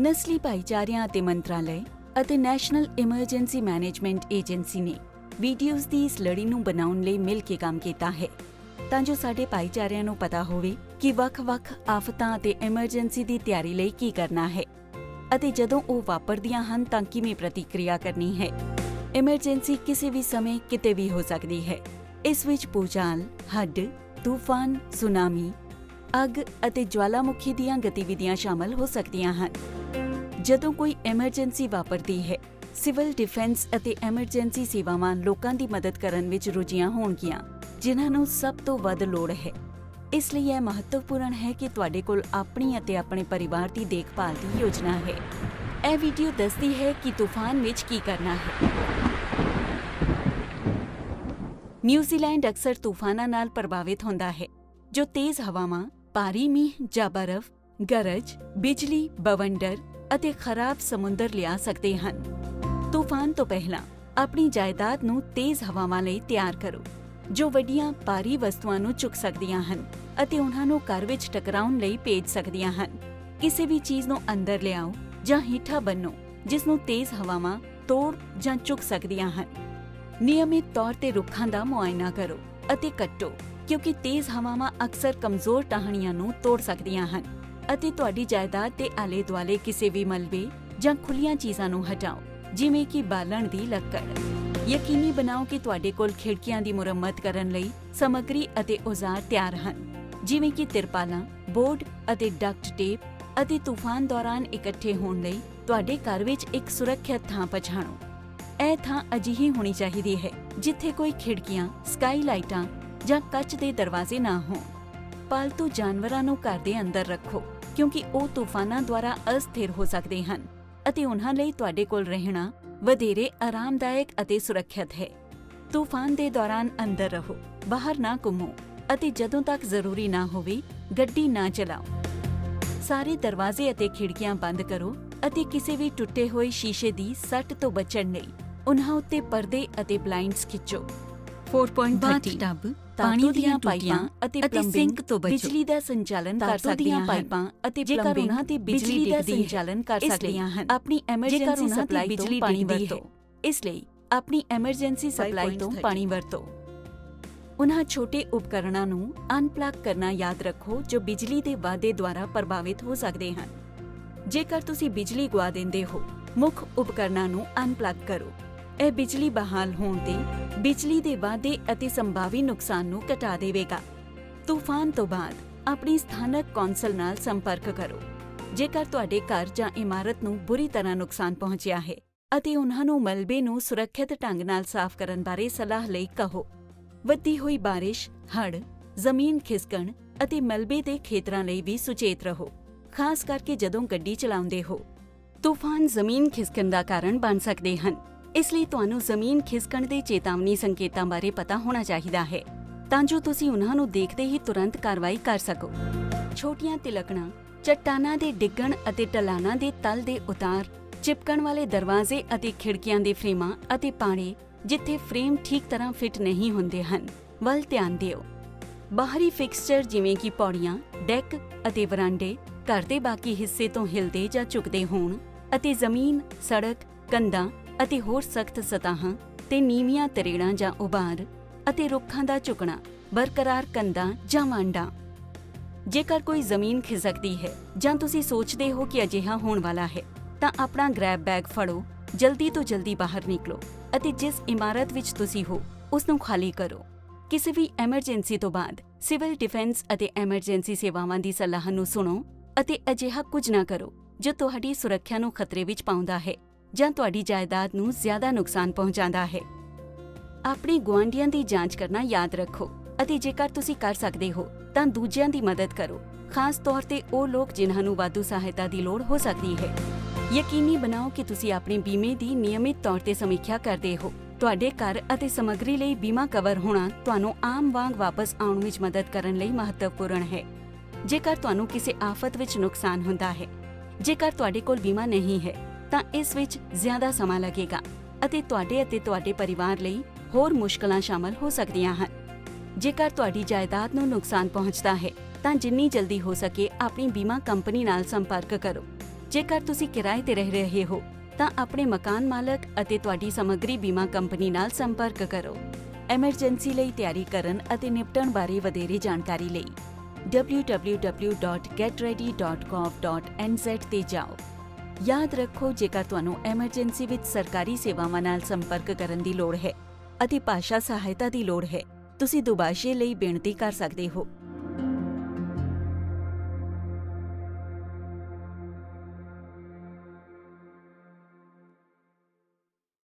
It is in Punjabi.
ਨਸਲੀ ਭਾਈਚਾਰਿਆਂ ਅਤੇ ਮੰਤਰਾਲੇ ਅਤੇ ਨੈਸ਼ਨਲ ਐਮਰਜੈਂਸੀ ਮੈਨੇਜਮੈਂਟ ਏਜੰਸੀ ਨੇ ਵੀਡੀਓਜ਼ ਦੀ ਇਸ ਲੜੀ ਨੂੰ ਬਣਾਉਣ ਲਈ ਮਿਲ ਕੇ ਕੰਮ ਕੀਤਾ ਹੈ। ਤਾਂ ਜੋ ਸਾਡੇ ਭਾਈਚਾਰਿਆਂ ਨੂੰ ਪਤਾ ਹੋਵੇ ਕਿ ਵੱਖ-ਵੱਖ ਆਫਤਾਂ ਅਤੇ ਐਮਰਜੈਂਸੀ ਦੀ ਤਿਆਰੀ ਲਈ ਕੀ ਕਰਨਾ ਹੈ ਅਤੇ ਜਦੋਂ ਉਹ ਵਾਪਰਦੀਆਂ ਹਨ ਤਾਂ ਕਿਵੇਂ ਪ੍ਰਤੀਕਿਰਿਆ ਕਰਨੀ ਹੈ। ਐਮਰਜੈਂਸੀ ਕਿਸੇ ਵੀ ਸਮੇਂ ਕਿਤੇ ਵੀ ਹੋ ਸਕਦੀ ਹੈ। ਇਸ ਵਿੱਚ ਭੂਚਾਲ, ਹੱਡ, ਤੂਫਾਨ, ਸੁਨਾਮੀ, ਅੱਗ ਅਤੇ ਜਵਾਲਾਮੁਖੀ ਦੀਆਂ ਗਤੀਵਿਧੀਆਂ ਸ਼ਾਮਲ ਹੋ ਸਕਦੀਆਂ ਹਨ। ਜਦੋਂ ਕੋਈ ਐਮਰਜੈਂਸੀ ਵਾਪਰਦੀ ਹੈ ਸਿਵਲ ਡਿਫੈਂਸ ਅਤੇ ਐਮਰਜੈਂਸੀ ਸੇਵਾਵਾਂ ਲੋਕਾਂ ਦੀ ਮਦਦ ਕਰਨ ਵਿੱਚ ਰੁੱਝੀਆਂ ਹੋਣਗੀਆਂ, ਜਿਨ੍ਹਾਂ ਨੂੰ ਸਭ ਤੋਂ ਵੱਧ ਲੋੜ ਹੈ। ਇਸ ਲਈ ਇਹ ਮਹੱਤਵਪੂਰਨ ਹੈ ਕਿ ਤੁਹਾਡੇ ਕੋਲ ਆਪਣੀ ਅਤੇ ਆਪਣੇ ਪਰਿਵਾਰ ਦੀ ਦੇਖਭਾਲ ਦੀ ਯੋਜਨਾ ਹੈ। ਇਹ ਵੀਡੀਓ ਦੱਸਦੀ ਹੈ ਕਿ ਤੂਫਾਨ ਵਿੱਚ ਕੀ ਕਰਨਾ ਹੈ। ਨਿਊਜ਼ੀਲੈਂਡ ਅਕਸਰ ਤੂਫਾਨਾਂ ਨਾਲ ਪ੍ਰਭਾਵਿਤ ਹੁੰਦਾ ਹੈ, ਜੋ ਤੇਜ਼ ਹਵਾਵਾਂ, ਭਾਰੀ ਮੀਂਹ ਜਾਂ ਬਰਫ਼ ਗਰਜ, ਬਿਜਲੀ, ਬਵੰਡਰ ਅਤੇ ਖਰਾਬ ਸਮੁੰਦਰ ਲਿਆ ਸਕਦੇ ਹਨ। ਤੂਫਾਨ ਤੋਂ ਪਹਿਲਾਂ ਆਪਣੀ ਜਾਇਦਾਦ ਨੂੰ ਤੇਜ਼ ਹਵਾਵਾਂ ਲਈ ਤਿਆਰ ਕਰੋ, ਜੋ ਵੱਡੀਆਂ ਭਾਰੀ ਵਸਤੂਆਂ ਨੂੰ ਚੁੱਕ ਸਕਦੀਆਂ ਹਨ ਅਤੇ ਉਹਨਾਂ ਨੂੰ ਘਰ ਵਿੱਚ ਟਕਰਾਉਣ ਲਈ ਭੇਜ ਸਕਦੀਆਂ ਹਨ। ਕਿਸੇ ਵੀ ਚੀਜ਼ ਨੂੰ ਅੰਦਰ ਲਿਆਓ ਜਾਂ ਹੀਠਾ ਬੰਨੋ, ਜਿਸ ਨੂੰ ਤੇਜ਼ ਹਵਾਵਾਂ, ਤੋੜ ਜਾਂ ਚੁੱਕ ਸਕਦੀਆਂ ਹਨ। ਨਿਯਮਿਤ ਤੌਰ ਤੇ ਰੁੱਖਾਂ ਦਾ ਮੁਆਇਨਾ ਕਰੋ ਅਤੇ ਕੱਟੋ, ਕਿਉਂਕਿ ਤੇਜ਼ ਹਵਾਵਾਂ ਅਕਸਰ ਕਮਜ਼ੋਰ ਟਾਹਣੀਆਂ ਨੂੰ ਤੋੜ ਸਕਦੀਆਂ ਹਨ। ਅਤੇ ਤੁਹਾਡੀ ਜਾਇਦਾਦ ਦੇ ਆਲੇ-ਦੁਆਲੇ ਕਿਸੇ ਵੀ ਮਲਬੇ ਜਾਂ ਖੁੱਲੀਆਂ ਚੀਜ਼ਾਂ ਨੂੰ ਹਟਾਓ, ਜਿਵੇਂ ਕਿ ਬਾਲਣ ਦੀ ਲੱਕੜ। ਯਕੀਨੀ ਬਣਾਓ ਕਿ ਤੁਹਾਡੇ ਕੋਲ ਖਿੜਕੀਆਂ ਦੀ ਮੁਰੰਮਤ ਕਰਨ ਲਈ ਸਮੱਗਰੀ ਅਤੇ ਔਜ਼ਾਰ ਤਿਆਰ ਹਨ, ਜਿਵੇਂ ਕਿ ਤਿਰਪਾਲਾਂ, ਬੋਰਡ ਅਤੇ ਡਕਟ ਟੇਪ ਅਤੇ ਤੂਫਾਨ ਦੌਰਾਨ ਇਕੱਠੇ ਹੋਣ ਲਈ ਤੁਹਾਡੇ ਘਰ ਵਿੱਚ ਇੱਕ ਸੁਰੱਖਿਅਤ ਥਾਂ ਪਛਾਣੋ। ਇਹ ਥਾਂ ਅਜਿਹੀ ਹੋਣੀ ਚਾਹੀਦੀ ਹੈ, ਜਿੱਥੇ ਕੋਈ ਖਿੜਕੀਆਂ ਸਕਾਈ ਲਾਈਟਾਂ ਜਾਂ ਕੱਚ ਦੇ ਦਰਵਾਜ਼ੇ ਨਾ ਹੋਣ। ਪਾਲਤੂ ਜਾਨਵਰਾਂ ਨੂੰ ਘਰ ਦੇ ਅੰਦਰ ਰੱਖੋ। ਕਿਉਂਕਿ ਉਹ ਤੂਫਾਨਾਂ ਦੁਆਰਾ ਅਸਥਿਰ ਹੋ ਸਕਦੇ ਹਨ ਅਤੇ ਉਹਨਾਂ ਲਈ ਤੁਹਾਡੇ ਕੋਲ ਰਹਿਣਾ ਵਧੇਰੇ ਆਰਾਮਦਾਇਕ ਅਤੇ ਸੁਰੱਖਿਅਤ ਹੈ। ਤੂਫਾਨ ਦੇ ਦੌਰਾਨ ਅੰਦਰ ਰਹੋ ਬਾਹਰ ਨਾ ਘੁੰਮੋ ਅਤੇ ਜਦੋਂ ਤੱਕ ਜ਼ਰੂਰੀ ਨਾ ਹੋਵੇ ਗੱਡੀ ਨਾ ਚਲਾਓ। ਸਾਰੇ ਦਰਵਾਜ਼ੇ ਅਤੇ ਖਿੜਕੀਆਂ ਬੰਦ ਕਰੋ ਅਤੇ ਕਿਸੇ ਵੀ ਟੁੱਟੇ ਹੋਏ ਸ਼ੀਸ਼ੇ ਦੀ ਸੱਟ ਤੋਂ ਬਚਣ ਲਈ ਉਹਨਾਂ ਉੱਤੇ ਪਰਦੇ ਅਤੇ ਬਲਾਈਂਡਸ ਖਿੱਚੋ। 4.30 ਟੱਬ ਪਾਣੀ ਦੀਆਂ ਪਾਈਪਾਂ ਅਤੇ ਪਲੰਬਿੰਗ ਤੋਂ ਬਚੋ। ਬਿਜਲੀ ਦਾ ਸੰਚਾਲਨ ਕਰ ਸਕਦੀਆਂ ਪਾਈਪਾਂ ਅਤੇ ਜੇਕਰ ਪਲੰਬਿੰਗ ਉਹਨਾਂ ਤੇ ਬਿਜਲੀ ਦਾ ਸੰਚਾਲਨ ਕਰ ਸਕਦੀਆਂ ਹਨ। ਆਪਣੀ ਐਮਰਜੈਂਸੀ ਸਪਲਾਈ ਤੋਂ ਪਾਣੀ ਵਰਤੋ। ਇਸ ਲਈ ਆਪਣੀ ਐਮਰਜੈਂਸੀ ਸਪਲਾਈ ਤੋਂ 5.30 ਪਾਣੀ ਵਰਤੋ। ਉਹਨਾਂ ਛੋਟੇ ਉਪਕਰਣਾਂ ਨੂੰ ਅਨਪਲੱਗ ਕਰਨਾ ਯਾਦ ਰੱਖੋ ਜੋ ਬਿਜਲੀ ਦੇ ਵਾਧੇ ਦੁਆਰਾ ਪ੍ਰਭਾਵਿਤ ਹੋ ਸਕਦੇ ਹਨ। ਜੇਕਰ ਤੁਸੀਂ ਬਿਜਲੀ ਗਵਾ ਦਿੰਦੇ ਹੋ ਮੁੱਖ ਉਪਕਰਣਾਂ ਨੂੰ ਅਨਪਲੱਗ ਕਰੋ। ਇਹ ਬਿਜਲੀ ਬਹਾਲ ਹੋਣ ਤੇ ਬਿਜਲੀ ਦੇ ਵਾਧੇ ਅਤੇ ਸੰਭਾਵੀ ਨੁਕਸਾਨ ਨੂੰ ਘਟਾ ਦੇਵੇਗਾ। ਤੂਫਾਨ ਤੋਂ ਬਾਅਦ ਆਪਣੀ ਸਥਾਨਕ ਕੌਂਸਲ ਨਾਲ ਸੰਪਰਕ ਕਰੋ। ਜੇਕਰ ਤੁਹਾਡੇ ਘਰ ਜਾਂ ਇਮਾਰਤ ਨੂੰ ਬੁਰੀ ਤਰ੍ਹਾਂ ਨੁਕਸਾਨ ਪਹੁੰਚਿਆ ਹੈ ਅਤੇ ਉਹਨਾਂ ਨੂੰ ਮਲਬੇ ਨੂੰ ਸੁਰੱਖਿਅਤ ਢੰਗ ਨਾਲ ਸਾਫ਼ ਕਰਨ ਬਾਰੇ ਸਲਾਹ ਲਈ ਕਹੋ। ਵੱਧੀ ਹੋਈ ਬਾਰਿਸ਼, ਹੜ੍ਹ, ਜ਼ਮੀਨ ਖਿਸਕਣ ਅਤੇ ਮਲਬੇ ਦੇ ਖੇਤਰਾਂ ਲਈ ਵੀ ਸੁਚੇਤ ਰਹੋ। ਖਾਸ ਕਰਕੇ ਜਦੋਂ ਗੱਡੀ ਚਲਾਉਂਦੇ ਹੋ। ਤੂਫਾਨ ਜ਼ਮੀਨ ਖਿਸਕਣ ਦਾ ਕਾਰਨ ਬਣ ਸਕਦੇ ਹਨ। ਇਸ ਲਈ ਤੁਹਾਨੂੰ ਜ਼ਮੀਨ ਖਿਸਕਣ ਦੇ ਚੇਤਾਵਨੀ ਸੰਕੇਤਾਂ ਬਾਰੇ ਪਤਾ ਹੋਣਾ ਚਾਹੀਦਾ ਹੈ। ਤਾਂ ਜੋ ਤੁਸੀਂ ਉਹਨਾਂ ਨੂੰ ਦੇਖਦੇ ਹੀ ਤੁਰੰਤ ਕਾਰਵਾਈ ਕਰ ਸਕੋ। ਛੋਟੀਆਂ ਤਿਲਕਣਾਂ, ਚੱਟਾਨਾਂ ਦੇ ਡਿੱਗਣ ਅਤੇ ਢਲਾਨਾਂ ਦੇ ਤਲ ਦੇ ਉਤਾਰ, ਚਿਪਕਣ ਵਾਲੇ ਦਰਵਾਜ਼ੇ ਅਤੇ ਖਿੜਕੀਆਂ ਦੇ ਫਰੇਮਾਂ ਅਤੇ ਪਾੜੇ ਜਿੱਥੇ ਫਰੇਮ ਠੀਕ ਤਰ੍ਹਾਂ ਫਿਟ ਨਹੀਂ ਹੁੰਦੇ ਹਨ, ਵੱਲ ਧਿਆਨ ਦਿਓ। ਬਾਹਰੀ ਫਿਕਸਚਰ ਜਿਵੇਂ ਕਿ ਪੌੜੀਆਂ, ਡੈਕ ਅਤੇ ਵਰਾਂਡੇ ਘਰ ਦੇ ਬਾਕੀ ਹਿੱਸੇ ਤੋਂ ਹਿਲਦੇ ਜਾਂ ਝੁਕਦੇ ਹੋਣ ਅਤੇ ਜ਼ਮੀਨ, ਸੜਕ, ਕੰਧਾਂ ਅਤੇ ਹੋਰ ਸਖਤ ਸਤਹਾਂ ਤੇ ਨੀਵੀਆਂ ਤਰੇੜਾਂ ਜਾਂ ਉਭਾਰ ਅਤੇ ਰੁੱਖਾਂ ਦਾ ਝੁਕਣਾ, ਬਰਕਰਾਰ ਕੰਧਾਂ ਜਾਂ ਵਾਂਡਾਂ। ਜੇਕਰ ਕੋਈ ਜ਼ਮੀਨ ਖਿਸਕਦੀ ਹੈ ਜਾਂ ਤੁਸੀਂ ਸੋਚਦੇ ਹੋ ਕਿ ਅਜਿਹਾ ਹੋਣ ਵਾਲਾ ਹੈ, ਤਾਂ ਆਪਣਾ ਗ੍ਰੈਬ ਬੈਗ ਫੜੋ, ਜਲਦੀ ਤੋਂ ਜਲਦੀ ਬਾਹਰ ਨਿਕਲੋ ਅਤੇ ਜਿਸ ਇਮਾਰਤ ਵਿੱਚ ਤੁਸੀਂ ਹੋ ਉਸ ਨੂੰ ਖਾਲੀ ਕਰੋ। ਕਿਸੇ ਵੀ ਐਮਰਜੈਂਸੀ ਤੋਂ ਬਾਅਦ ਸਿਵਲ ਡਿਫੈਂਸ ਅਤੇ ਐਮਰਜੈਂਸੀ ਸੇਵਾਵਾਂ ਦੀ ਸਲਾਹ ਨੂੰ ਸੁਣੋ ਅਤੇ ਅਜਿਹਾ ਕੁਝ ਨਾ ਕਰੋ ਜੋ ਤੁਹਾਡੀ ਸੁਰੱਖਿਆ ਨੂੰ ਖਤਰੇ ਵਿੱਚ ਪਾਉਂਦਾ ਹੈ। ਜਾਂ ਤੁਹਾਡੀ ਜਾਇਦਾਦ ਨੂੰ ਜ਼ਿਆਦਾ ਨੁਕਸਾਨ ਪਹੁੰਚਾਉਂਦਾ ਹੈ। ਆਪਣੇ ਗੁਆਂਢੀਆਂ ਦੀ ਜਾਂਚ ਕਰਨਾ ਯਾਦ ਰੱਖੋ ਅਤੇ ਜੇਕਰ ਤੁਸੀਂ ਕਰ ਸਕਦੇ ਹੋ, ਤਾਂ ਦੂਜਿਆਂ ਦੀ ਮਦਦ ਕਰੋ। ਖਾਸ ਤੌਰ ਤੇ ਉਹ ਲੋਕ ਜਿਨ੍ਹਾਂ ਨੂੰ ਵਾਧੂ ਸਹਾਇਤਾ ਦੀ ਲੋੜ ਹੋ ਸਕਦੀ ਹੈ। ਯਕੀਨੀ ਬਣਾਓ ਕਿ ਤੁਸੀਂ ਆਪਣੇ ਬੀਮੇ ਦੀ ਨਿਯਮਿਤ ਤੌਰ ਤੇ ਸਮੀਖਿਆ ਕਰਦੇ ਹੋ। ਤੁਹਾਡੇ ਘਰ ਅਤੇ ਸਮੱਗਰੀ ਲਈ ਬੀਮਾ ਕਵਰ ਹੋਣਾ ਤੁਹਾਨੂੰ ਆਮ ਵਾਂਗ ਵਾਪਸ ਆਉਣ ਵਿੱਚ ਮਦਦ ਕਰਨ ਲਈ ਮਹੱਤਵਪੂਰਨ ਹੈ। ਜੇਕਰ ਤੁਹਾਨੂੰ ਕਿਸੇ ਆਫਤ ਵਿੱਚ ਨੁਕਸਾਨ ਹੁੰਦਾ ਹੈ, ਜੇਕਰ ਤੁਹਾਡੇ ਕੋਲ ਬੀਮਾ ਨਹੀਂ ਹੈ ਤਾਂ ਇਸ ਵਿੱਚ ਜ਼ਿਆਦਾ ਸਮਾਂ ਲੱਗੇਗਾ ਅਤੇ ਤੁਹਾਡੇ ਅਤੇ ਤੁਹਾਡੇ ਪਰਿਵਾਰ ਲਈ ਹੋਰ ਮੁਸ਼ਕਲਾਂ ਸ਼ਾਮਲ ਹੋ ਸਕਦੀਆਂ ਹਨ। ਜੇਕਰ ਤੁਹਾਡੀ ਜਾਇਦਾਦ ਨੂੰ ਨੁਕਸਾਨ ਪਹੁੰਚਦਾ ਹੈ, ਤਾਂ ਜਿੰਨੀ ਜਲਦੀ ਹੋ ਸਕੇ ਆਪਣੀ ਬੀਮਾ ਕੰਪਨੀ ਨਾਲ ਸੰਪਰਕ ਕਰੋ। ਜੇਕਰ ਤੁਸੀਂ ਕਿਰਾਏ ਤੇ ਰਹਿ ਰਹੇ ਹੋ, ਤਾਂ ਆਪਣੇ ਮਕਾਨ ਮਾਲਕ ਅਤੇ ਤੁਹਾਡੀ ਸਮੱਗਰੀ ਬੀਮਾ ਕੰਪਨੀ ਨਾਲ ਸੰਪਰਕ ਕਰੋ। ਐਮਰਜੈਂਸੀ ਲਈ ਤਿਆਰੀ ਕਰਨ ਅਤੇ ਨਿਪਟਣ ਬਾਰੇ ਵਧੇਰੇ ਜਾਣਕਾਰੀ ਲਈ www.getready.gov.nz ਤੇ ਜਾਓ। ਯਾਦ ਰੱਖੋ ਜੇਕਰ ਤੁਹਾਨੂੰ ਐਮਰਜੈਂਸੀ ਵਿੱਚ ਸਰਕਾਰੀ ਸੇਵਾਵਾਂ ਨਾਲ ਸੰਪਰਕ ਕਰਨ ਦੀ ਲੋੜ ਹੈ ਅਤੇ ਭਾਸ਼ਾ ਸਹਾਇਤਾ ਦੀ ਲੋੜ ਹੈ ਤੁਸੀਂ ਦੁਬਾਸ਼ੇ ਲਈ ਬੇਨਤੀ ਕਰ ਸਕਦੇ ਹੋ